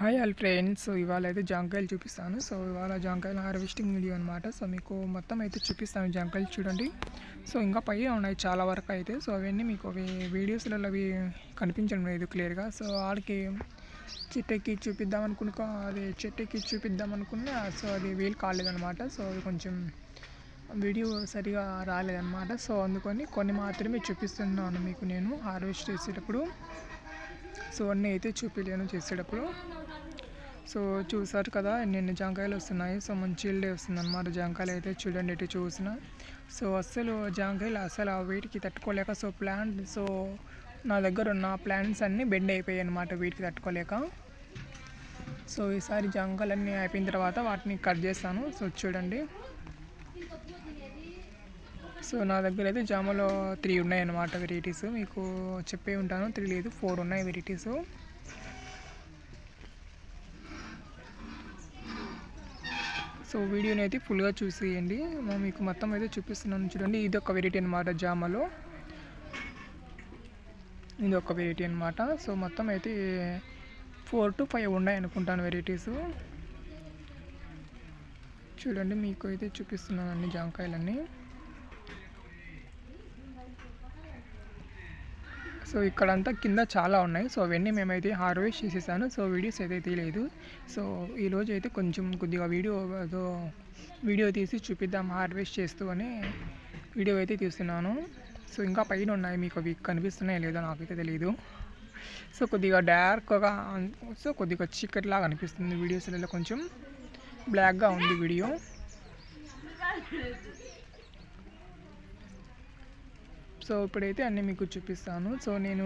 Hi all friends so ఇవాళ అయితే జాంకాయలు చూపిస్తాను. సో ఇవాళ జాంకాయల హార్వెస్టింగ్ వీడియో అనమాట సో మీకు మొత్తం అయితే చూపిస్తాను జాంకాయలు చూడండి. సో ఇంకా పై ఉన్నాయి చాలా వరకు అయితే. సో అవన్నీ మీకు అవి వీడియోస్లలో అవి కనిపించడం లేదు క్లియర్గా. సో ఆడికి చెట్టెక్కి చూపిద్దాం అనుకున్నా అది చెట్టెక్కి చూపిద్దాం అనుకున్నా సో అది వీలు కాలేదనమాట సో అది కొంచెం వీడియో సరిగా రాలేదన్నమాట. సో అందుకని కొన్ని మాత్రమే చూపిస్తున్నాను మీకు నేను హార్వెస్ట్ చేసేటప్పుడు. సో అన్నీ అయితే చూపించలేను చేసేటప్పుడు. సో చూసారు కదా ఎన్ని జాంకాయలు వస్తున్నాయి. సో మంచి ఇల్డే వస్తుంది అనమాట జాంకాయలు అయితే చూడండి ఇటు చూసిన. సో అస్సలు జాంకాయలు అసలు ఆ వీటికి తట్టుకోలేక సో ప్లాంట్ సో నా దగ్గర ఉన్న ప్లాంట్స్ అన్నీ బెండ్ అయిపోయాయి అనమాట వీటికి తట్టుకోలేక. సో ఈసారి జాంకాయలు అన్నీ అయిపోయిన తర్వాత వాటిని కట్ చేస్తాను. సో చూడండి. సో నా దగ్గర అయితే జామలో త్రీ ఉన్నాయి అన్నమాట వెరైటీస్. మీకు చెప్పే ఉంటాను త్రీ లేదు ఫోర్ ఉన్నాయి వెరైటీస్. సో వీడియోని అయితే ఫుల్గా చూసేయండి. మీకు మొత్తం అయితే చూపిస్తున్నాను చూడండి. ఇది ఒక వెరైటీ అనమాట జామలో. ఇది ఒక వెరైటీ అనమాట సో మొత్తం అయితే ఫోర్ టు ఫైవ్ ఉన్నాయి అనుకుంటాను వెరైటీస్ చూడండి మీకు అయితే చూపిస్తున్నాను అన్ని జామకాయలన్నీ. సో ఇక్కడంతా కింద చాలా ఉన్నాయి. సో అవన్నీ మేమైతే హార్వెస్ట్ చేసేసాను. సో వీడియోస్ అయితే తీయలేదు. సో ఈరోజు అయితే కొంచెం కొద్దిగా వీడియో ఏదో వీడియో తీసి చూపిద్దాం హార్వెస్ట్ చేస్తూ అని వీడియో అయితే తీస్తున్నాను. సో ఇంకా పైన ఉన్నాయి. మీకు అవి కనిపిస్తున్నాయి లేదో నాకైతే తెలియదు సో కొద్దిగా డార్క్గా సో కొద్దిగా చీకటిలాగా అనిపిస్తుంది వీడియోస్లలో కొంచెం. బ్లాక్గా ఉంది వీడియో. సో ఇప్పుడైతే అన్నీ మీకు చూపిస్తాను. సో నేను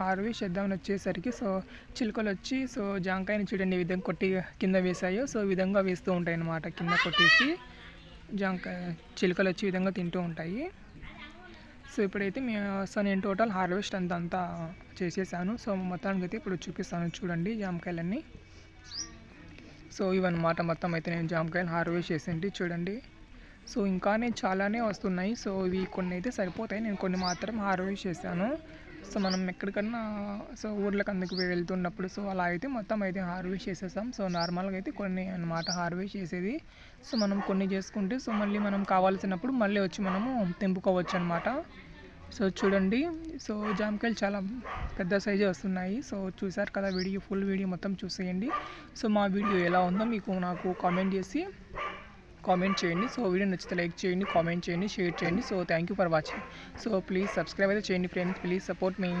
హార్వెస్ట్ చేద్దామని వచ్చేసరికి సో చిలుకలు వచ్చి సో జాంకాయని చూడండి ఈ విధంగా కొట్టి కింద వేసాయో సో ఈ విధంగా వేస్తూ ఉంటాయి అన్నమాట కింద కొట్టేసి జాంకాయ చిలుకలు వచ్చి విధంగా తింటూ ఉంటాయి. సో ఇప్పుడైతే మే సో నేను టోటల్ హార్వెస్ట్ అంత అంతా చేసేసాను. సో మొత్తానికి అయితే ఇప్పుడు చూపిస్తాను చూడండి జామకాయలన్నీ సో ఇవన్నమాట మొత్తం అయితే నేను జామకాయలు హార్వెస్ట్ చేసింటి చూడండి. సో ఇంకానే చాలానే వస్తున్నాయి. సో ఇవి కొన్ని అయితే సరిపోతాయి. నేను కొన్ని మాత్రం హార్వెస్ట్ చేశాను. సో మనం ఎక్కడికన్నా సో ఊర్లకు అందుకు వెళ్తున్నప్పుడు సో అలా అయితే మొత్తం అయితే హార్వెస్ట్ చేసేసాం సో నార్మల్గా అయితే కొన్ని అన్నమాట హార్వెస్ట్ చేసేది. సో మనం కొన్ని చేసుకుంటే సో మళ్ళీ మనం కావాల్సినప్పుడు మళ్ళీ వచ్చి మనము తెంపుకోవచ్చు అనమాట సో చూడండి. సో జామకాయలు చాలా పెద్ద సైజే వస్తున్నాయి. సో చూసారు కదా వీడియో ఫుల్ వీడియో మొత్తం చూసేయండి. సో మా వీడియో ఎలా ఉందో మీకు నాకు కామెంట్ చేసి కామెంట్ చేయండి. సో వీడియో నచ్చితే లైక్ చేయండి కామెంట్ చేయండి షేర్ చేయండి. So thank you for watching so please subscribe అయితే చేయండి ఫ్రెండ్స్ ప్లీజ్ సపోర్ట్ మీ